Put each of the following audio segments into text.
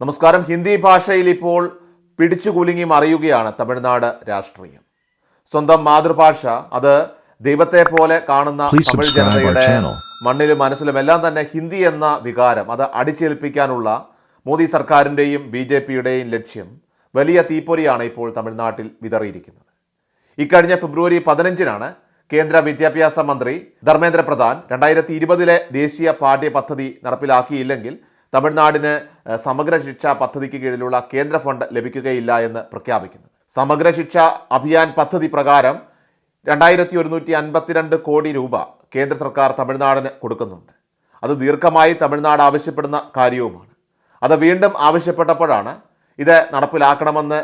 നമസ്കാരം. ഹിന്ദി ഭാഷയിൽ ഇപ്പോൾ പിടിച്ചുകുലുങ്ങി മറിയുകയാണ് തമിഴ്നാട് രാഷ്ട്രീയം. സ്വന്തം മാതൃഭാഷ അത് ദൈവത്തെ പോലെ കാണുന്ന തമിഴ് ജനതയുടെ. മണ്ണിലും മനസ്സിലും എല്ലാം തന്നെ ഹിന്ദി എന്ന വികാരം അത് അടിച്ചേൽപ്പിക്കാനുള്ള മോദി സർക്കാരിന്റെയും ബി ജെ പിയുടെയും ലക്ഷ്യം വലിയ തീപ്പൊരിയാണ് ഇപ്പോൾ തമിഴ്നാട്ടിൽ വിതറിയിരിക്കുന്നത്. ഇക്കഴിഞ്ഞ ഫെബ്രുവരി പതിനഞ്ചിനാണ് കേന്ദ്ര വിദ്യാഭ്യാസ മന്ത്രി ധർമ്മേന്ദ്ര പ്രധാൻ രണ്ടായിരത്തി ഇരുപതിലെ ദേശീയ പാഠ്യ പദ്ധതി നടപ്പിലാക്കിയില്ലെങ്കിൽ തമിഴ്നാടിന് സമഗ്ര ശിക്ഷാ പദ്ധതിക്ക് കീഴിലുള്ള കേന്ദ്ര ഫണ്ട് ലഭിക്കുകയില്ല എന്ന് പ്രഖ്യാപിക്കുന്നു സമഗ്ര ശിക്ഷ അഭിയാൻ പദ്ധതി പ്രകാരം രണ്ടായിരത്തി ഒരുന്നൂറ്റി അൻപത്തിരണ്ട് കോടി രൂപ കേന്ദ്ര സർക്കാർ തമിഴ്നാടിന് കൊടുക്കുന്നുണ്ട്. അത് ദീർഘമായി തമിഴ്നാട് ആവശ്യപ്പെടുന്ന കാര്യവുമാണ്. അത് വീണ്ടും ആവശ്യപ്പെട്ടപ്പോഴാണ് ഇത് നടപ്പിലാക്കണമെന്ന്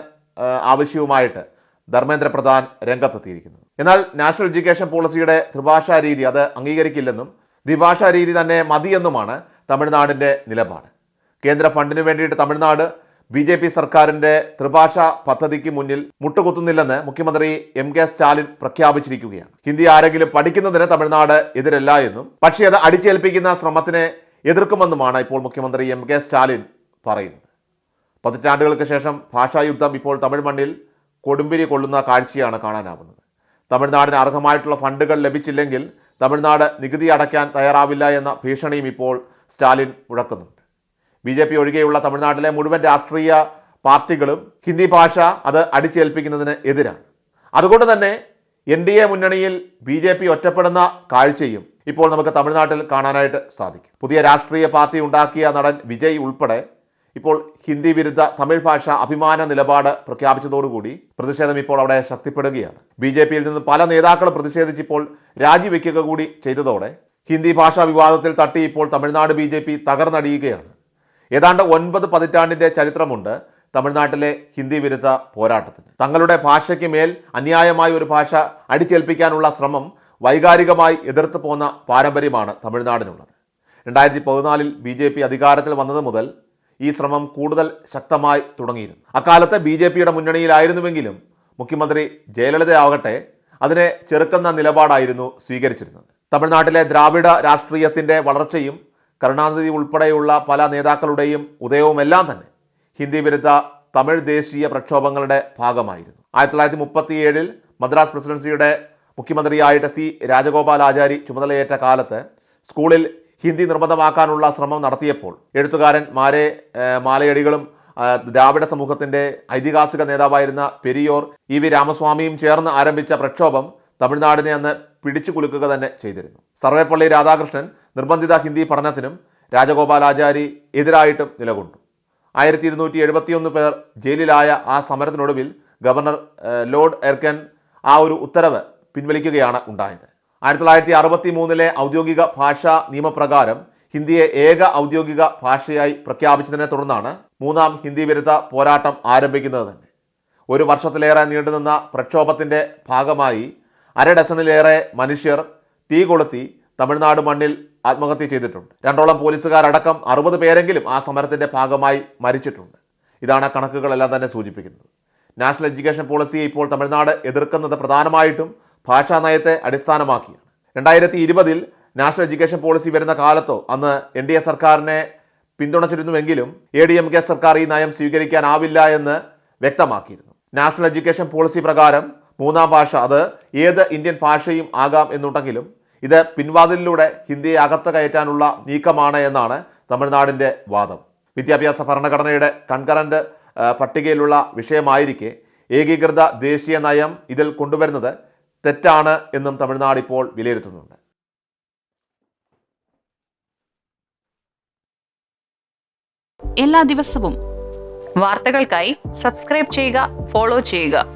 ആവശ്യവുമായിട്ട് ധർമ്മേന്ദ്ര പ്രധാൻ രംഗത്തെത്തിയിരിക്കുന്നത്. എന്നാൽ നാഷണൽ എഡ്യൂക്കേഷൻ പോളിസിയുടെ ത്രിഭാഷാ രീതി അത് അംഗീകരിക്കില്ലെന്നും ദ്വിഭാഷാ രീതി തന്നെ മതിയെന്നുമാണ് തമിഴ്നാടിന്റെ നിലപാട്. കേന്ദ്ര ഫണ്ടിന് വേണ്ടിയിട്ട് തമിഴ്നാട് ബി ജെ പി സർക്കാരിന്റെ ത്രിഭാഷ പദ്ധതിക്ക് മുന്നിൽ മുട്ടുകുത്തുന്നില്ലെന്ന് മുഖ്യമന്ത്രി എം കെ സ്റ്റാലിൻ പ്രഖ്യാപിച്ചിരിക്കുകയാണ്. ഹിന്ദി ആരെങ്കിലും പഠിക്കുന്നതിന് തമിഴ്നാട് എതിരല്ല എന്നും പക്ഷേ അത് അടിച്ചേൽപ്പിക്കുന്ന ശ്രമത്തിനെ എതിർക്കുമെന്നുമാണ് ഇപ്പോൾ മുഖ്യമന്ത്രി എം കെ സ്റ്റാലിൻ പറയുന്നത്. പതിറ്റാണ്ടുകൾക്ക് ശേഷം ഭാഷായുദ്ധം ഇപ്പോൾ തമിഴ് മണ്ണിൽ കൊടുമ്പിരി കൊള്ളുന്ന കാഴ്ചയാണ് കാണാനാവുന്നത്. തമിഴ്നാടിന് അർഹമായിട്ടുള്ള ഫണ്ടുകൾ ലഭിച്ചില്ലെങ്കിൽ തമിഴ്നാട് നികുതി അടയ്ക്കാൻ തയ്യാറാവില്ല എന്ന ഭീഷണിയും ഇപ്പോൾ സ്റ്റാലിൻ മുഴക്കുന്നുണ്ട്. ബി ജെ പി ഒഴികെയുള്ള തമിഴ്നാട്ടിലെ മുഴുവൻ രാഷ്ട്രീയ പാർട്ടികളും ഹിന്ദി ഭാഷ അത് അടിച്ചേൽപ്പിക്കുന്നതിന് എതിരാണ്. അതുകൊണ്ട് തന്നെ എൻ ഡി എ മുന്നണിയിൽ ബി ജെ പി ഒറ്റപ്പെടുന്ന കാഴ്ചയും ഇപ്പോൾ നമുക്ക് തമിഴ്നാട്ടിൽ കാണാനായിട്ട് സാധിക്കും. പുതിയ രാഷ്ട്രീയ പാർട്ടി ഉണ്ടാക്കിയ നടൻ വിജയ് ഉൾപ്പെടെ ഇപ്പോൾ ഹിന്ദി വിരുദ്ധ തമിഴ് ഭാഷ അഭിമാന നിലപാട് പ്രഖ്യാപിച്ചതോടുകൂടി പ്രതിഷേധം ഇപ്പോൾ അവിടെ ശക്തിപ്പെടുകയാണ്. ബി ജെ പിയിൽ നിന്ന് പല നേതാക്കളും പ്രതിഷേധിച്ചിപ്പോൾ രാജിവെക്കുക കൂടി ചെയ്തതോടെ ഹിന്ദി ഭാഷാ വിവാദത്തിൽ തട്ടി ഇപ്പോൾ തമിഴ്നാട് ബി ജെ പി തകർന്നടിയുകയാണ്. ഏതാണ്ട് ഒൻപത് പതിറ്റാണ്ടിന്റെ ചരിത്രമുണ്ട് തമിഴ്നാട്ടിലെ ഹിന്ദി വിരുദ്ധ പോരാട്ടത്തിന്. തങ്ങളുടെ ഭാഷയ്ക്ക് മേൽ അന്യായമായ ഒരു ഭാഷ അടിച്ചേൽപ്പിക്കാനുള്ള ശ്രമം വൈകാരികമായി എതിർത്ത് പോന്ന പാരമ്പര്യമാണ് തമിഴ്നാടിനുള്ളത്. രണ്ടായിരത്തി പതിനാലിൽ ബി ജെ പി അധികാരത്തിൽ വന്നത് മുതൽ ഈ ശ്രമം കൂടുതൽ ശക്തമായി തുടങ്ങിയിരുന്നു. അക്കാലത്ത് ബി ജെ പിയുടെ മുന്നണിയിലായിരുന്നുവെങ്കിലും മുഖ്യമന്ത്രി ജയലളിതയാവട്ടെ അതിനെ ചെറുക്കുന്ന നിലപാടായിരുന്നു സ്വീകരിച്ചിരുന്നത്. തമിഴ്നാട്ടിലെ ദ്രാവിഡ രാഷ്ട്രീയത്തിന്റെ വളർച്ചയും കരുണാനിധി ഉൾപ്പെടെയുള്ള പല നേതാക്കളുടെയും ഉദയവുമെല്ലാം തന്നെ ഹിന്ദി വിരുദ്ധ തമിഴ് ദേശീയ പ്രക്ഷോഭങ്ങളുടെ ഭാഗമായിരുന്നു. ആയിരത്തി തൊള്ളായിരത്തി മുപ്പത്തിയേഴിൽ മദ്രാസ് പ്രസിഡൻസിയുടെ മുഖ്യമന്ത്രിയായിട്ട് സി രാജഗോപാൽ ആചാരി ചുമതലയേറ്റ കാലത്ത് സ്കൂളിൽ ഹിന്ദി നിർബന്ധമാക്കാനുള്ള ശ്രമം നടത്തിയപ്പോൾ എഴുത്തുകാരൻ മാരെ മാലയടികളും ദ്രാവിഡ സമൂഹത്തിന്റെ ഐതിഹാസിക നേതാവായിരുന്ന പെരിയോർ ഇ വി രാമസ്വാമിയും ചേർന്ന് ആരംഭിച്ച പ്രക്ഷോഭം തമിഴ്നാടിനെ അന്ന് പിടിച്ചു കുലുക്കുക തന്നെ ചെയ്തിരുന്നു. സർവേപ്പള്ളി രാധാകൃഷ്ണൻ നിർബന്ധിത ഹിന്ദി പഠനത്തിനും രാജഗോപാലാചാരി എതിരായിട്ടും നിലകൊണ്ടു. ആയിരത്തി ഇരുന്നൂറ്റി എഴുപത്തിയൊന്ന് പേർ ജയിലിലായ ആ സമരത്തിനൊടുവിൽ ഗവർണർ ലോർഡ് എർക്കൻ ആ ഒരു ഉത്തരവ് പിൻവലിക്കുകയാണ് ഉണ്ടായത്. ആയിരത്തി തൊള്ളായിരത്തി അറുപത്തി മൂന്നിലെ ഔദ്യോഗിക ഭാഷാ നിയമപ്രകാരം ഹിന്ദിയെ ഏക ഔദ്യോഗിക ഭാഷയായി പ്രഖ്യാപിച്ചതിനെ തുടർന്നാണ് മൂന്നാം ഹിന്ദി വിരുദ്ധ പോരാട്ടം ആരംഭിക്കുന്നത് തന്നെ. ഒരു വർഷത്തിലേറെ നീണ്ടുനിന്ന പ്രക്ഷോഭത്തിന്റെ ഭാഗമായി അര ഡസണിലേറെ മനുഷ്യർ തീ കൊളുത്തി തമിഴ്നാട് മണ്ണിൽ ആത്മഹത്യ ചെയ്തിട്ടുണ്ട്. രണ്ടോളം പോലീസുകാരടക്കം അറുപത് പേരെങ്കിലും ആ സമരത്തിന്റെ ഭാഗമായി മരിച്ചിട്ടുണ്ട്. ഇതാണ് കണക്കുകളെല്ലാം തന്നെ സൂചിപ്പിക്കുന്നത്. നാഷണൽ എഡ്യൂക്കേഷൻ പോളിസിയെ ഇപ്പോൾ തമിഴ്നാട് എതിർക്കുന്നത് പ്രധാനമായിട്ടും ഭാഷാ നയത്തെ അടിസ്ഥാനമാക്കിയാണ്. രണ്ടായിരത്തി ഇരുപതിൽ നാഷണൽ എഡ്യൂക്കേഷൻ പോളിസി വരുന്ന കാലത്തോ അന്ന് എൻ ഡി എ സർക്കാരിനെ പിന്തുണച്ചിരുന്നുവെങ്കിലും എ ഡി എം കെ സർക്കാർ ഈ നയം സ്വീകരിക്കാനാവില്ല എന്ന് വ്യക്തമാക്കിയിരുന്നു. നാഷണൽ എഡ്യൂക്കേഷൻ പോളിസി പ്രകാരം മൂന്നാം ഭാഷ. അത് ഏത് ഇന്ത്യൻ ഭാഷയും ആകാം എന്നുണ്ടെങ്കിലും ഇത് പിൻവാതിലിലൂടെ ഹിന്ദിയെ അകത്ത് കയറ്റാനുള്ള നീക്കമാണ് എന്നാണ് തമിഴ്നാടിന്റെ വാദം. വിദ്യാഭ്യാസ ഭരണഘടനയുടെ കൺകറന്റ് പട്ടികയിലുള്ള വിഷയമായിരിക്കെ ഏകീകൃത ദേശീയ നയം ഇതിൽ കൊണ്ടുവരുന്നത് തെറ്റാണ് എന്നും തമിഴ്നാട് ഇപ്പോൾ വിലയിരുത്തുന്നുണ്ട്. എല്ലാ ദിവസവും വാർത്തകൾക്കായി സബ്സ്ക്രൈബ് ചെയ്യുക ഫോളോ ചെയ്യുക.